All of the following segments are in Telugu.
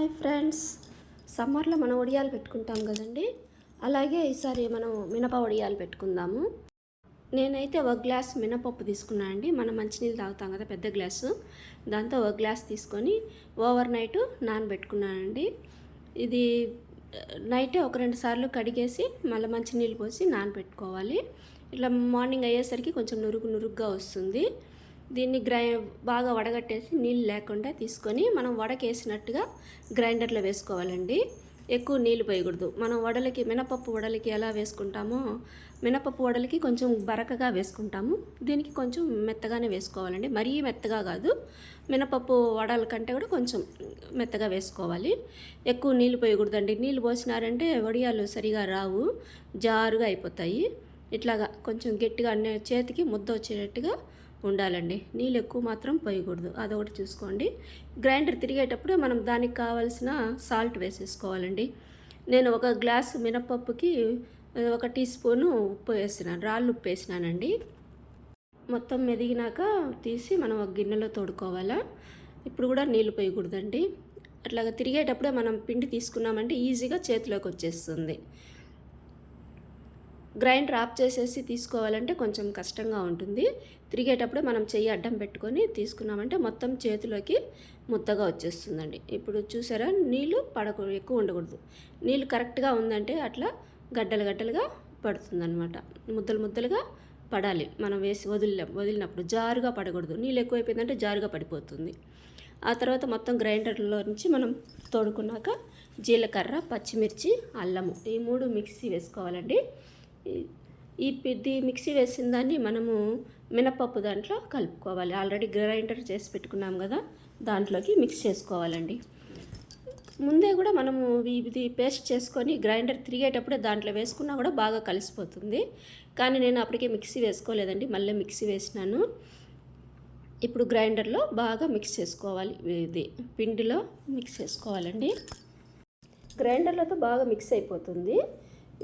Hi friends. సమ్మర్లో మనం వడియాలు పెట్టుకుంటాం కదండి. అలాగే ఈసారి మనం మినప వడియాలు పెట్టుకుందాము. నేనైతే ఒక గ్లాస్ మినపప్పు తీసుకున్నాను అండి. మనం మంచినీళ్ళు తాగుతాం కదా పెద్ద గ్లాసు. దాంతో ఒక గ్లాస్ తీసుకొని ఓవర్ నైట్ నానబెట్టుకున్నానండి ఇది నైటే ఒక రెండు సార్లు కడిగేసి మళ్ళీ మంచినీళ్ళు పోసి నానబెట్టుకోవాలి. ఇట్లా మార్నింగ్ అయ్యేసరికి కొంచెం నురుగు నురుగ్గా వస్తుంది. దీన్ని గ్రై బాగా వడగట్టేసి నీళ్ళు లేకుండా తీసుకొని మనం వడకేసినట్టుగా గ్రైండర్లో వేసుకోవాలండి. ఎక్కువ నీళ్ళు పోయకూడదు. మనం వడలకి మినపప్పు వడలకి ఎలా వేసుకుంటామో మినపప్పు వడలకి కొంచెం బరకగా వేసుకుంటాము. దీనికి కొంచెం మెత్తగానే వేసుకోవాలండి. మరీ మెత్తగా కాదు. మినపప్పు వడల కంటే కూడా కొంచెం మెత్తగా వేసుకోవాలి. ఎక్కువ నీళ్ళు పోయకూడదండి. నీళ్ళు పోసినారంటే వడియాలు సరిగా రావు. జారుగా అయిపోతాయి. ఇట్లాగా కొంచెం గట్టిగా చేతికి ముద్ద వచ్చేటట్టుగా ఉండాలండి. నీళ్ళు ఎక్కువ మాత్రం పోయకూడదు. అదొకటి చూసుకోండి. గ్రైండర్ తిరిగేటప్పుడు మనం దానికి కావాల్సిన సాల్ట్ వేసేసుకోవాలండి. నేను ఒక గ్లాసు మినపప్పుకి ఒక టీ స్పూను ఉప్పు వేసినాను. రాళ్ళు ఉప్పు వేసినానండి. మొత్తం మెదిగినాక తీసి మనం ఒక గిన్నెలో తోడుకోవాలా? ఇప్పుడు కూడా నీళ్ళు పోయకూడదండి. అట్లాగా తిరిగేటప్పుడే మనం పిండి తీసుకున్నామంటే ఈజీగా చేతిలోకి వచ్చేస్తుంది. గ్రైండర్ ఆఫ్ చేసేసి తీసుకోవాలంటే కొంచెం కష్టంగా ఉంటుంది. తిరిగేటప్పుడు మనం చెయ్యి అడ్డం పెట్టుకొని తీసుకున్నామంటే మొత్తం చేతిలోకి ముద్దగా వచ్చేస్తుందండి. ఇప్పుడు చూసారా? నీళ్ళు పడకూ ఎక్కువ ఉండకూడదు. నీళ్ళు కరెక్ట్గా ఉందంటే అట్లా గడ్డలు గడ్డలుగా పడుతుందన్నమాట. ముద్దలు ముద్దలుగా పడాలి. మనం వేసి వదిలి వదిలినప్పుడు జారుగా పడకూడదు. నీళ్ళు ఎక్కువైపోయిందంటే జారుగా పడిపోతుంది. ఆ తర్వాత మొత్తం గ్రైండర్లో నుంచి మనం తోడుకున్నాక జీలకర్ర పచ్చిమిర్చి అల్లము ఈ మూడు మిక్సీ వేసుకోవాలండి. ఈ ఇది మిక్సీ వేసిన దాన్ని మనము మినపప్పు దాంట్లో కలుపుకోవాలి. ఆల్రెడీ గ్రైండర్ చేసి పెట్టుకున్నాం కదా దాంట్లోకి మిక్స్ చేసుకోవాలండి. ముందే కూడా మనము ఇది పేస్ట్ చేసుకొని గ్రైండర్ తిరిగేటప్పుడే దాంట్లో వేసుకున్నా కూడా బాగా కలిసిపోతుంది. కానీ నేను అప్పటికే మిక్సీ వేసుకోలేదండి మళ్ళీ మిక్సీ వేసినాను. ఇప్పుడు గ్రైండర్లో బాగా మిక్స్ చేసుకోవాలి. ఇది పిండిలో మిక్స్ చేసుకోవాలండి. గ్రైండర్లతో బాగా మిక్స్ అయిపోతుంది.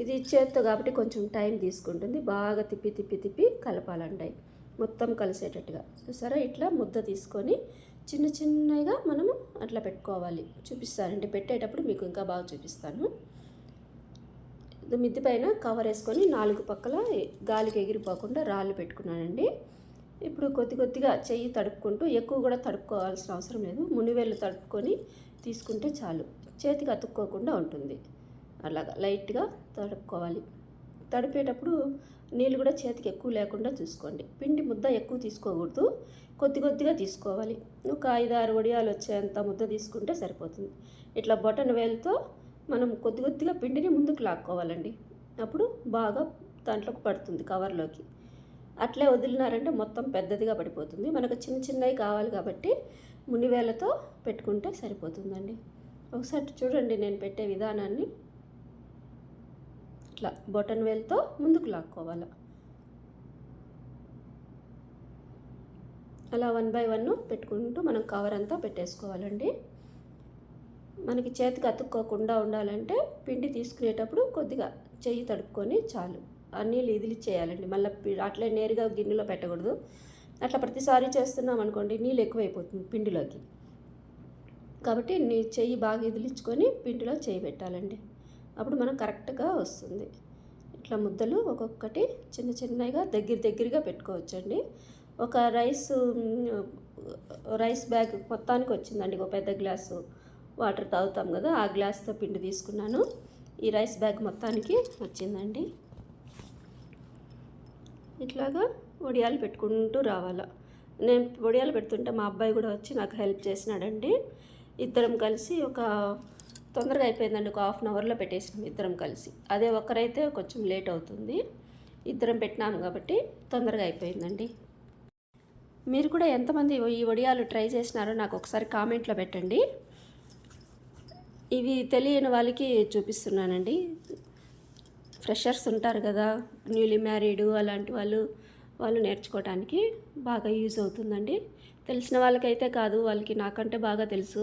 ఇది చేత్తో కాబట్టి కొంచెం టైం తీసుకుంటుంది. బాగా తిప్పి తిప్పి తిప్పి కలపాలండి మొత్తం కలిసేటట్టుగా. చూసారా? ఇట్లా ముద్ద తీసుకొని చిన్న చిన్నగా మనము అట్లా పెట్టుకోవాలి. చూపిస్తానండి పెట్టేటప్పుడు మీకు ఇంకా బాగా చూపిస్తాను. మిద్ది పైన కవర్ వేసుకొని నాలుగు పక్కల గాలికి ఎగిరిపోకుండా రాళ్ళు పెట్టుకున్నానండి. ఇప్పుడు కొద్ది కొద్దిగా చెయ్యి తడుపుకుంటూ ఎక్కువ కూడా తడుపుకోవాల్సిన అవసరం లేదు. మునివేళ్ళు తడుపుకొని తీసుకుంటే చాలు. చేతికి అతుక్కోకుండా ఉంటుంది. అలాగా లైట్గా తడుపుకోవాలి. తడిపేటప్పుడు నీళ్ళు కూడా చేతికి ఎక్కువ లేకుండా చూసుకోండి. పిండి ముద్ద ఎక్కువ తీసుకోకూడదు. కొద్ది కొద్దిగా తీసుకోవాలి. ఒక ఐదు ఆరు వడియాలు వచ్చేంత ముద్ద తీసుకుంటే సరిపోతుంది. ఇట్లా బొటన్ వేలుతో మనం కొద్ది కొద్దిగా పిండిని ముందుకు లాక్కోవాలండి. అప్పుడు బాగా దాంట్లోకి పడుతుంది కవర్లోకి. అట్లే వదిలినారంటే మొత్తం పెద్దదిగా పడిపోతుంది. మనకు చిన్న చిన్నవి కావాలి కాబట్టి మునివేలతో పెట్టుకుంటే సరిపోతుందండి. ఒకసారి చూడండి నేను పెట్టే విధానాన్ని. ఇట్లా బొటన్ వేల్తో ముందుకు లాక్కోవాలి. అలా వన్ బై వన్ పెట్టుకుంటూ మనం కవర్ అంతా పెట్టేసుకోవాలండి. మనకి చేతికి అతుక్కోకుండా ఉండాలంటే పిండి తీసుకునేటప్పుడు కొద్దిగా చెయ్యి తడుపుకొని చాలు. ఆ నీళ్ళు ఇదిలి చేయాలండి మళ్ళీ అట్లే నేరుగా గిన్నెలో పెట్టకూడదు. అట్లా ప్రతిసారి చేస్తున్నాం అనుకోండి నీళ్ళు ఎక్కువైపోతుంది పిండిలోకి. కాబట్టి నీ చెయ్యి బాగా ఇదిలించుకొని పిండిలో చేయి పెట్టాలండి. అప్పుడు మనం కరెక్ట్గా వస్తుంది. ఇట్లా ముద్దలు ఒక్కొక్కటి చిన్న చిన్నగా దగ్గర దగ్గరగా పెట్టుకోవచ్చండి. ఒక రైస్ రైస్ బ్యాగ్ మొత్తానికి వచ్చిందండి. ఒక పెద్ద గ్లాసు వాటర్ తాగుతాం కదా ఆ గ్లాస్తో పిండి తీసుకున్నాను. ఈ రైస్ బ్యాగ్ మొత్తానికి వచ్చిందండి. ఇట్లాగా వడియాలు పెట్టుకుంటూ రావాలా. నేను వడియాలు పెడుతుంటే మా అబ్బాయి కూడా వచ్చి నాకు హెల్ప్ చేసినాడండి. ఇద్దరం కలిసి ఒక తొందరగా అయిపోయిందండి. ఒక హాఫ్ అన్ అవర్లో పెట్టేసినాం ఇద్దరం కలిసి. అదే ఒక్కరైతే కొంచెం లేట్ అవుతుంది. ఇద్దరం పెట్టినాం కాబట్టి తొందరగా అయిపోయిందండి. మీరు కూడా ఎంతమంది ఈ వడియాలు ట్రై చేసినారో నాకు ఒకసారి కామెంట్లో పెట్టండి. ఇవి తెలియని వాళ్ళకి చూపిస్తున్నానండి. ఫ్రెషర్స్ ఉంటారు కదా న్యూలీ మ్యారీడ్ అలాంటి వాళ్ళు వాళ్ళు నేర్చుకోవడానికి బాగా యూజ్ అవుతుందండి. తెలిసిన వాళ్ళకైతే కాదు వాళ్ళకి నాకంటే బాగా తెలుసు.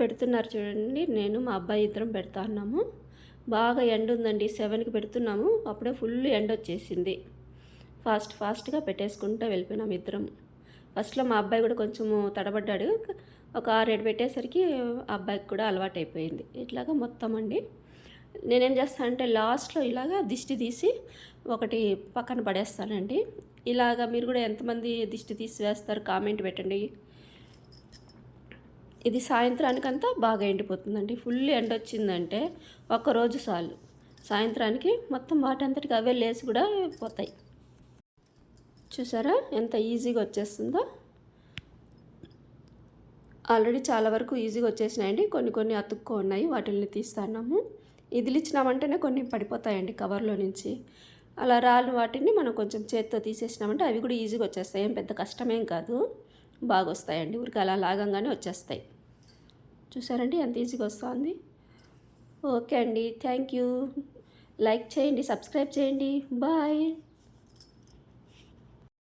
పెడుతున్నారు చూడండి. నేను మా అబ్బాయి ఇద్దరం పెడతా ఉన్నాము. బాగా ఎండ ఉందండి. సెవెన్కి పెడుతున్నాము. అప్పుడే ఫుల్ ఎండ వచ్చేసింది. ఫాస్ట్ ఫాస్ట్గా పెట్టేసుకుంటూ వెళ్ళిపోయినాం ఇద్దరం. ఫస్ట్లో మా అబ్బాయి కూడా కొంచెము తడబడ్డాడు. ఒక ఆరేడు పెట్టేసరికి అబ్బాయికి కూడా అలవాటు అయిపోయింది ఇట్లాగా మొత్తం అండి. నేనేం చేస్తాను అంటే లాస్ట్లో ఇలాగా దిష్టి తీసి ఒకటి పక్కన పడేస్తానండి. ఇలాగా మీరు కూడా ఎంతమంది దిష్టి తీసి వేస్తారు కామెంట్ పెట్టండి. ఇది సాయంత్రానికంతా బాగా ఎండిపోతుందండి. ఫుల్ ఎండ వచ్చిందంటే ఒక్కరోజు చాలు. సాయంత్రానికి మొత్తం వాటంతటికి అవే లేసి కూడా పోతాయి. చూసారా? ఎంత ఈజీగా వచ్చేస్తుందో. ఆల్రెడీ చాలా వరకు ఈజీగా వచ్చేసినాయండి. కొన్ని కొన్ని అతుక్కో ఉన్నాయి. వాటిని తీస్తున్నాము. ఇదిలిచ్చినామంటేనే కొన్ని పడిపోతాయండి కవర్లో నుంచి. అలా రాలు వాటిని మనం కొంచెం చేత్తో తీసేసినామంటే అవి కూడా ఈజీగా వచ్చేస్తాయి. ఏం పెద్ద కష్టమేం కాదు. బాగా వస్తాయండి ఊరికి అలా లాగంగానే వచ్చేస్తాయి. చూసారండి? ఎంత ఈజీగా వస్తుంది. ఓకే అండి. Thank you. లైక్ చేయండి సబ్స్క్రైబ్ చేయండి. బాయ్.